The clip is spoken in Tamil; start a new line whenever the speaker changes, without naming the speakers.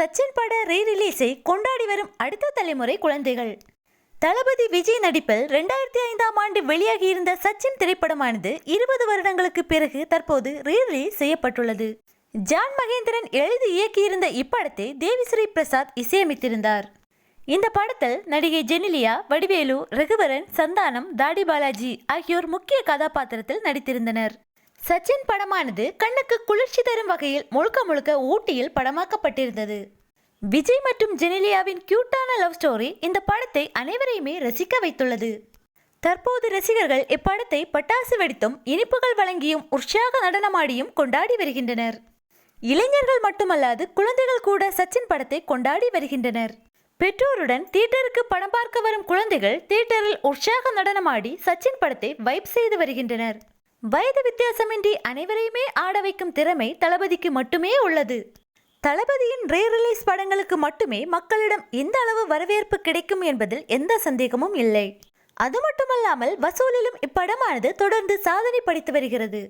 சச்சின் பட ரீ ரிலீஸை கொண்டாடி வரும் அடுத்த தலைமுறை குழந்தைகள். தளபதி விஜய் நடிப்பில் ரெண்டாயிரத்தி ஐந்தாம் ஆண்டு வெளியாகியிருந்த சச்சின் திரைப்படமானது இருபது வருடங்களுக்கு பிறகு தற்போது ரீ ரிலீஸ் செய்யப்பட்டுள்ளது. ஜான் மகேந்திரன் எழுதி இயக்கியிருந்த இப்படத்தை தேவிஸ்ரீ பிரசாத் இசையமைத்திருந்தார். இந்த படத்தில் நடிகை ஜெனிலியா வடிவேலு ரகுவரன் சந்தானம் தாடி பாலாஜி ஆகியோர் முக்கிய கதாபாத்திரத்தில் நடித்திருந்தனர். சச்சின் படமானது கண்ணுக்கு குளிர்ச்சி தரும் வகையில் முழுக்க முழுக்க ஊட்டியில் படமாக்கப்பட்டிருந்தது. விஜய் மற்றும் ஜெனிலியாவின் கியூட்டான லவ் ஸ்டோரி இந்த படத்தை அனைவரையுமே ரசிக்க வைத்துள்ளது. தற்போது ரசிகர்கள் இப்படத்தை பட்டாசு வெடித்தும் இனிப்புகள் வழங்கியும் உற்சாக நடனமாடியும் கொண்டாடி வருகின்றனர். இளைஞர்கள் மட்டுமல்லாது குழந்தைகள் கூட சச்சின் படத்தை கொண்டாடி வருகின்றனர். பெற்றோருடன் தியேட்டருக்கு படம் பார்க்க வரும் குழந்தைகள் தியேட்டரில் உற்சாக நடனமாடி சச்சின் படத்தை வைப் செய்து வருகின்றனர். வயது வித்தியாசமின்றி அனைவரையுமே ஆட வைக்கும் திறமை தளபதிக்கு மட்டுமே உள்ளது. தளபதியின் ரீ ரிலீஸ் படங்களுக்கு மட்டுமே மக்களிடம் எந்த அளவு வரவேற்பு கிடைக்கும் என்பதில் எந்த சந்தேகமும் இல்லை. அது மட்டுமல்லாமல் வசூலிலும் இப்படமானது தொடர்ந்து சாதனை படைத்து வருகிறது.